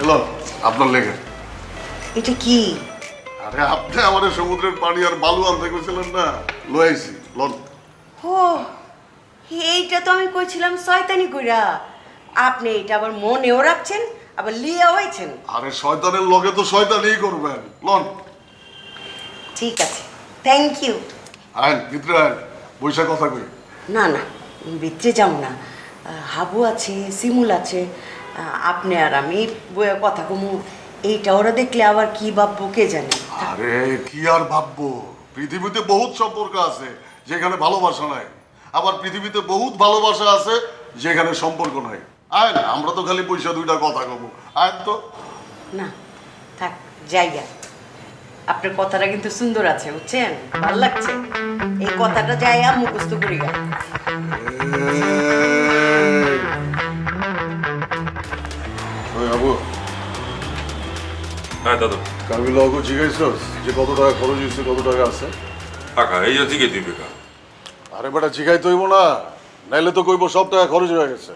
এলো আপনার লেগে। এটা কি? আরে আপনি আমাদের সমুদ্রের পানি আর বালু আনতে গেছিলেন না? লয়েছি লন। ও এইটা তো আমি কইছিলাম শয়তানি কইরা। আপনি এটা আবার মনেও রাখছেন আবার লিয়াও আইছেন। আরে শয়তানের লগে তো শয়তানই করবেন। লন। ঠিক আছে থ্যাংক ইউ আইন ভিতরে আইন বৈশাখ কথা কই। না না ভিতরে যাও না। হাবু আছে শিমুল আছে আপনি আর আমি বইয়ে কথা কমু। এইটা ওরা দেখলে আবার কি ভাববো কে জানে? আরে কি আর ভাববো? পৃথিবীতে বহুত সম্পর্ক আছে যেখানে ভালোবাসা নাই। আবার পৃথিবীতে বহুত ভালোবাসা আছে যেখানে সম্পর্ক নাই। আয় না আমরা তো খালি পয়সা দুইটা কথা কব আয় তো। না থাক জায়গা আপনার কথাটা কিন্তু সুন্দর আছে বুঝছেন? ভালো লাগছে। এই কথাটা যাই আর মুখস্থ করি গা। হ্যাঁ দাদু। কামিল অগু জিজ্ঞাসছ যে কত টাকা খরচ হয়েছে কত টাকা আছে। টাকা এই যে দিকে দিবে কা আরে বেটা জিগাই তৈব না। নাইলে তো কইব সব টাকা খরচ হয়ে গেছে।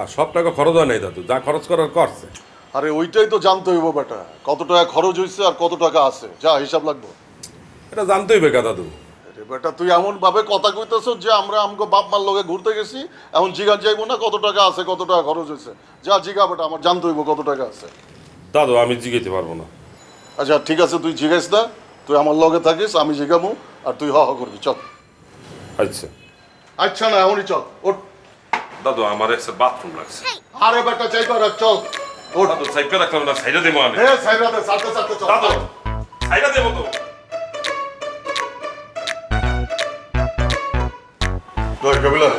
আর সব টাকা খরচ হয় নাই দাদু। যা খরচ করার করছে। আরে ওইটাই তো জানতে হইব বেটা। কত টাকা খরচ হয়েছে আর কত টাকা আছে। যা হিসাব লাগবে। এটা জানতেই বেকা দাদু? আরে বেটা তুই এমন ভাবে কথা কইতেছ যে আমরা আমগো বাপ মার লগে ঘুরতে গেছি এখন জিগান যাইবো না কত টাকা আছে কত টাকা খরচ হয়েছে যা জিগা বেটা আমার জানতে হইব কত টাকা আছে। দাদু আমি জিগাইতে পারব না। আচ্ছা ঠিক আছে তুই জিগাইস না তুই আমার লগে থাকিস আমি জিগামু আর তুই হ হ করবি চল। আচ্ছা। আচ্ছা না এমনই চল ওঠ। দাদু আমার একটা বাথরুম লাগছে। আরে বেটা চাই পার চল ওঠ। দাদু সাইপে রাখলাম না সাইডে দেবো আমি। হে সাইরা দে সাথে সাথে চল দাদু সাইডে দেবো তো। দই কবিলা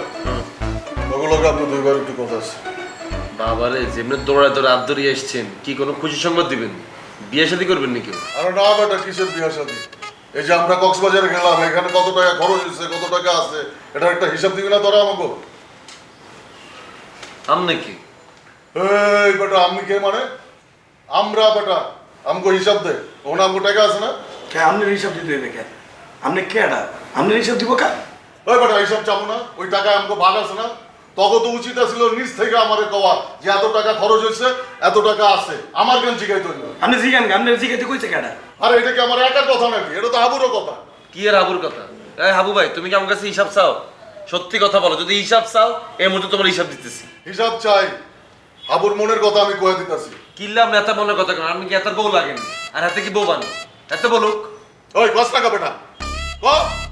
ওগুলো লগে আপনি দুইবার একটু কথা আছে। বাবারে যেমনি দৌড়ায় দৌড়ে ধরিয়ে এসছেন কি কোনো খুশি সংবাদ দিবেন? বিয়ে শাদী করবেন নাকি? আরে না বেটা কিসের বিয়া শাদী? এই যে আমরা কক্সবাজারে গেলাম এখানে কত টাকা খরচ হয়েছে কত টাকা আছে এটা একটা হিসাব দিবি না তোরা আমাকে? আম নাকি? এই বেটা আমি কে মানে? আমরা বেটা আমগো হিসাব দে। ওখানে আমগো টাকা আছে না? কে আপনার হিসাব দিতে হইবে কে? আপনি কেডা আপনার হিসাব দিব কা? ওই বেটা হিসাব চাবো না? ওই টাকা আমগো ভাগ আছে না? তখন তো উচিত ছিল নিজ থেকে আমারে কওয়া যে এত টাকা খরচ হয়েছে এত টাকা আছে আমার কেন জিগাই তৈরি আপনি জিগান আপনার জিগাইতে কইছে কেডা? আরে এটা কি আমার একার কথা নাকি? এটা তো হাবুরও কথা। কি আর হাবুর কথা? এই হাবু ভাই তুমি কি আমার কাছে হিসাব চাও? সত্যি কথা বলো যদি হিসাব চাও এই মুহূর্তে তোমার হিসাব দিতেছি। হিসাব চাই। হাবুর মনের কথা আমি কয়ে দিতেছি। কিনলাম নেতা মনের কথা কেন? আমি কি এত বউ লাগেনি আর হাতে কি বউ বানো? এত বলুক। ওই কস টাকা বেটা। ক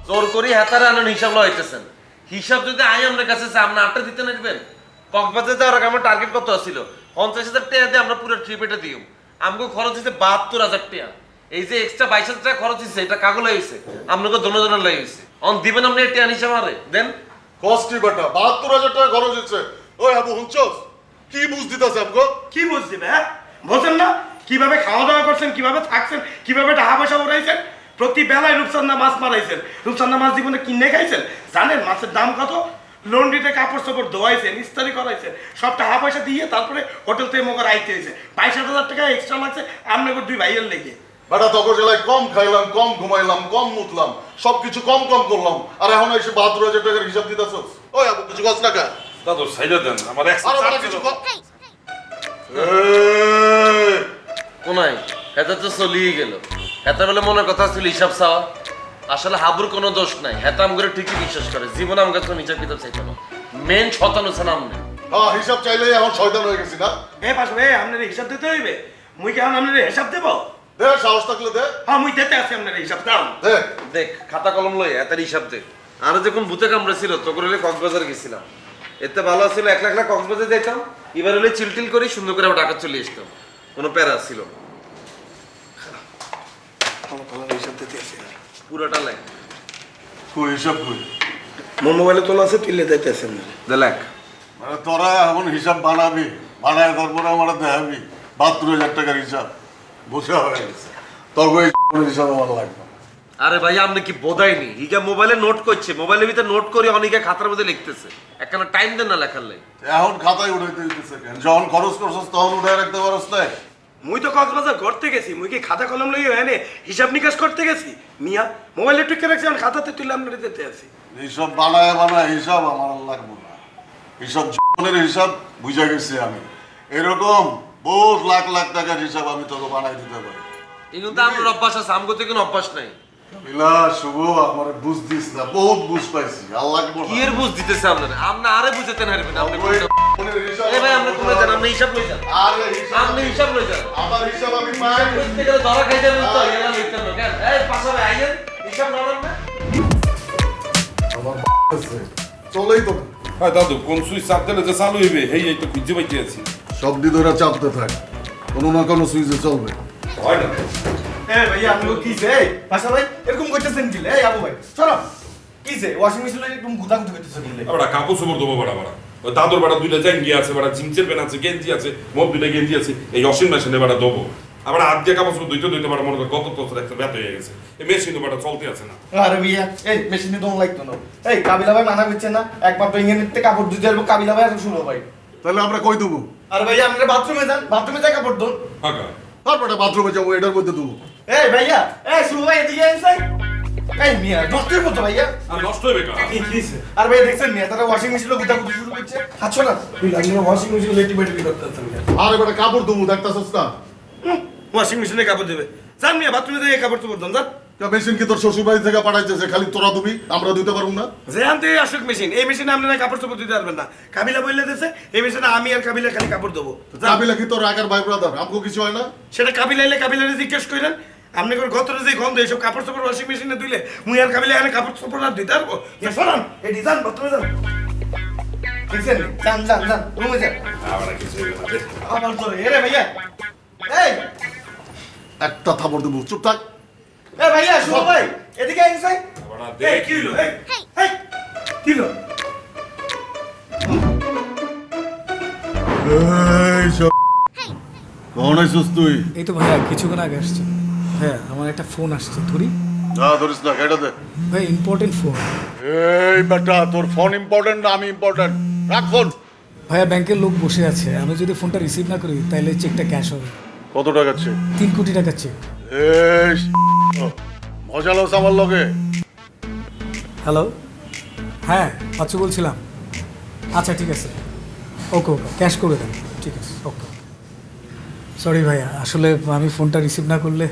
জোর করি হাতারে আনেন হিসাব লইতেছেন হিসাব যদি আই আপনার কাছে চাই আপনি আটটা দিতে নেবেন কক্সবাজার যাওয়ার আগে আমার টার্গেট কত ছিল পঞ্চাশ হাজার টাকা দিয়ে আমরা পুরো ট্রিপ এটা দিও আমাকে খরচ হয়েছে বাহাত্তর হাজার টাকা। এই যে এক্সট্রা বাইশ হাজার টাকা খরচ হয়েছে এটা কাগজ হয়েছে আপনাকে দোনো জনের লাগিয়েছে অন দিবেন আপনি টেয়ান হিসাব আরে দেন। কষ্টি বেটা বাহাত্তর হাজার টাকা খরচ হচ্ছে ওই হাবু হুঁচস কি বুঝ দিতেছে আমগো? কি বুঝ দিবে হ্যাঁ? বোঝেন না? কীভাবে খাওয়া দাওয়া করছেন কীভাবে থাকছেন কীভাবে টাকা পয়সা উড়াইছেন? প্রতি বেলায় রূপসান্না মাছ মারাইছেন। রূপসান্না মাছ জীবনে কিনে খাইছেন? জানেন মাছের দাম কত? লন্ড্রিতে কাপড় চোপড় ধোয়াইছেন ইস্তারি করাইছেন। সব টাকা পয়সা দিয়ে তারপরে হোটেল থেকে মোকার আইতে হয়েছে। বাইশ হাজার টাকা এক্সট্রা লাগছে আপনাকে দুই ভাইয়ের লেগে। বেটা তখন জেলায় কম খাইলাম কম ঘুমাইলাম কম মুতলাম সবকিছু কম কম করলাম। আর এখন এসে বাহাত্তর হাজার টাকার হিসাব দিতেছ ওই হাবু কিছু কস টাকা দাদু সাইডে দেন আমার আরও কিছু কোনায় হেতা তো চলিয়ে গেল। হেতা বলে মনের কথা ছিল হিসাব চাওয়া আসলে হাবুর কোনো দোষ নাই। হেতা আম করে ঠিকই বিশ্বাস করে। জীবনে আমার কাছে হিসাব কিতাব চাইতো না মেন শতানো ছাড়া আমনে হ্যাঁ হিসাব চাইলে এখন শয়তান হয়ে গেছি না? এ পাশে এ আপনার হিসাব দিতে হইবে। মুই কি এখন আপনার হিসাব দেবো? দে সাহস থাকলে দে। হ্যাঁ মুই দিতে আছি আপনার হিসাব দাও দে। দেখ খাতা কলম লই এত হিসাব দেখ আর যখন ভূতে কামড়ে ছিল তখন হলে কক্সবাজার গেছিলাম। এতে ভালো ছিল এক লাখ লাখ কক্সবাজার যাইতাম। এবার হলে চিলটিল করে সুন্দর করে আবার ঢাকা চলে আসতাম। কোনো প্যারা ছিল না। ভালো ভালো হিসাব দিতে আছি পুরোটা লাগ কই হিসাব কই? মোর মোবাইলে তোলা আছে তুলে দিতে আছেন দে লাখ। মানে তোরা এখন হিসাব বানাবি বানায় তারপরে আমার দেখাবি। বাহাত্তর হাজার টাকার হিসাব। বুঝা গেছে। তবে হিসাব আমার লাগবে। আরে ভাই আপনি কি বোধাইনি? হিগা মোবাইলে নোট করছে। মোবাইলের ভিতরে নোট করে অনেকে খাতার মধ্যে লিখতেছে। একখানা টাইম দেন না লেখার লাই এখন খাতায় উঠাইতে দিতেছে যখন খরচ করছস তখন উঠাই রাখতে পারস না মুই তো কক্সবাজার ঘুরতে গেছি মুই কি খাতা কলম লই এনে হিসাব নিকাশ করতে গেছি? মিয়া মোবাইল একটু কে রাখছি আমি খাতাতে তুলে আপনার দিতে আছি এইসব বানায় বানায় হিসাব আমার লাগবে না। হিসাব জীবনের হিসাব বুঝা গেছি আমি। এরকম বহুত লাখ লাখ টাকার হিসাব আমি তোকে বানাই দিতে পারি। ইনু তো আমার অভ্যাস আছে আমগো তো কোনো অভ্যাস নাই। মিলা শুভ আমার বুঝ দিস না বহুত বুঝ পাইছি আল্লাহ কি এর বুঝ দিতেছে আপনারা? আপনি আরে বুঝাতে হারবেন আপনি এ ভাই আমরা কোনে যান আপনি হিসাব লই যান। আরে হিসাব আপনি হিসাব লই যান। আমার হিসাব আমি পাই। প্রত্যেকে ধরা খাইতে তো এলা লইতেন না কেন এই পাশাবে আইয়েন হিসাব নামান না আমার চলেই তো। হ্যাঁ দাদু কোন সুইচ চাপ দিলে যে চালু হইবে এই তো খুঁজে পাইতে আছি। সব ধরে চাপতে থাক। কোনো না কোনো সুইচে চলবে। হয় না। এ ভাইয়া আপনি কিছে এই পাশা ভাই এরকম করতেছেন কি এই আবু ভাই চলো কিছে ওয়াশিং মেশিনে এরকম গুতাগুতি করতেছেন কি আবার কাপড় চোপড় দেবো বাড়া বাড়া। ওই দাদুর বাড়া দুইটা জ্যাঙ্গি আছে বাড়া প্যান্ট আছে গেঞ্জি আছে মোট দুইটা গেঞ্জি আছে এই ওয়াশিং মেশিনে বাড়া দেবো আবার হাত দিয়ে কাপড় চোপড় দুইটা দুইটা বাড়া মনে করে গত তো একটা ব্যথা হয়ে গেছে। এই মেশিনে বাড়া চলতে আছে না। আরে ভাইয়া এই মেশিনে দম লাগতো না। এই কাবিলা ভাই মানা করছে না একমাত্র ইঞ্জিনিয়ারতে কাপড় ধুতে পারব কাবিলা ভাই আর শুনো ভাই। তাহলে আমরা কই দেবো আরে ভাইয়া আমরা বাথরুমে যান বাথরুমে যাই কাপড় ধুন। ফাঁকা। তারপরে বাথরুমে যাব এটার মধ্যে দেবো এই ভাইয়া এই শুনো ভাই এদিকে এসে এই মিয়া নষ্টের মতো ভাইয়া। আর নষ্ট হইবে কা কি কিছে আর ভাইয়া দেখছেন মিয়া তারা ওয়াশিং মেশিনে গুতাগুতি শুরু করছে। আচ্ছা না? লাগলে ওয়াশিং মেশিন লেটি বেটি করতেছেন আরে বেটা কাপড় দেবো দেখতেছিস না? ওয়াশিং মেশিনে কাপড় দেবে যান মিয়া বাথরুমে যাই কাপড় চোপড় দেন যান। মেশিন কি তোর শ্বশুর বাড়ি থেকে পাঠাইতেছে? খালি তোরা দিবি আমরা দিতে পারব না? যে আনতে আসুক মেশিন এই মেশিনে আপনি না কাপড় চোপড় দিতে পারবেন না। কাবিলা বললে দিছে এই মেশিনে আমি আর কাবিলা খালি কাপড় দেবো কাবিলা কি তোর আগার ভাই ব্রাদার আমগো কিছু হয় না? সেটা কাবিলা এলে কাবিলারে জিজ্ঞেস করেন আপনি করে গতরে যে গন্ধ এইসব কাপড় চোপড় ওয়াশিং মেশিনে দিলে মুই আর কাবিলা এখানে কাপড় চোপড় আর দিতে পারব? এ শোনান এই ডিজাইন বাথরুমে যান। দেখছেন? যান যান যান। রুমে যান। আবার কিছু আবার তোরে এরে ভাইয়া। এই। একটা থাপড় দেবো চুপ থাক। এ ভাইয়া শুনো ভাই। এদিকে আবার আর এই দে কি হলো এই এই। কি হলো এই সব। কখন আইসুস তুই এই তো ভাইয়া কিছুক্ষণ আগে আসছে। হ্যাঁ আমার একটা ফোন আসছে ধরি। না ধরিস না কেটে দে। ভাই ইম্পর্টেন্ট ফোন এই বেটা তোর ফোন ইম্পর্টেন্ট না আমি ইম্পর্টেন্ট রাখ ফোন ভাইয়া ব্যাংকের লোক বসে আছে। আমি যদি ফোনটা রিসিভ না করি তাহলে চেকটা ক্যাশ হবে। কত টাকা চেক তিন কোটি টাকার চেক এই মজা লোস আমার লগে। হ্যালো হ্যাঁ আচ্ছা বলছিলাম। আচ্ছা ঠিক আছে। ওকে ওকে ক্যাশ করে দেন। ঠিক আছে ওকে সরি ভাইয়া আসলে আমি ফোনটা রিসিভ না করলে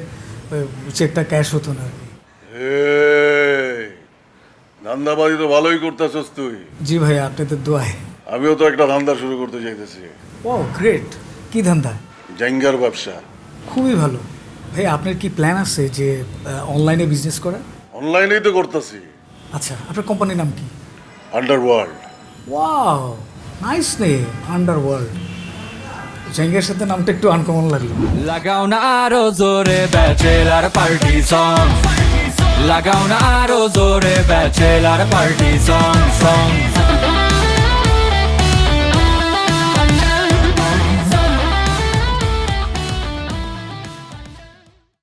চেকটা ক্যাশ হতো না আর কি ধান্দাবাজি তো ভালোই করতেছস তুই। জি ভাইয়া আপনাদের দোয়ায় আমিও তো একটা ধান্দা শুরু করতে চাইতেছি। ও গ্রেট কি ধান্দা? জাঙ্গার ব্যবসা। খুবই ভালো। ভাই আপনার কি প্ল্যান আছে যে অনলাইনে বিজনেস করা অনলাইনেই তো করতেছি। আচ্ছা আপনার কোম্পানির নাম কি? আন্ডারওয়ার্ল্ড ওয়াও নাইস নে আন্ডার জাঙ্গের সাথে নামটা একটু আনকমন লাগল। লাগাও না আরও জোরে ব্যাচেলার পার্টি সং লাগাও না আরও জোরে ব্যাচেলার পার্টি সং সং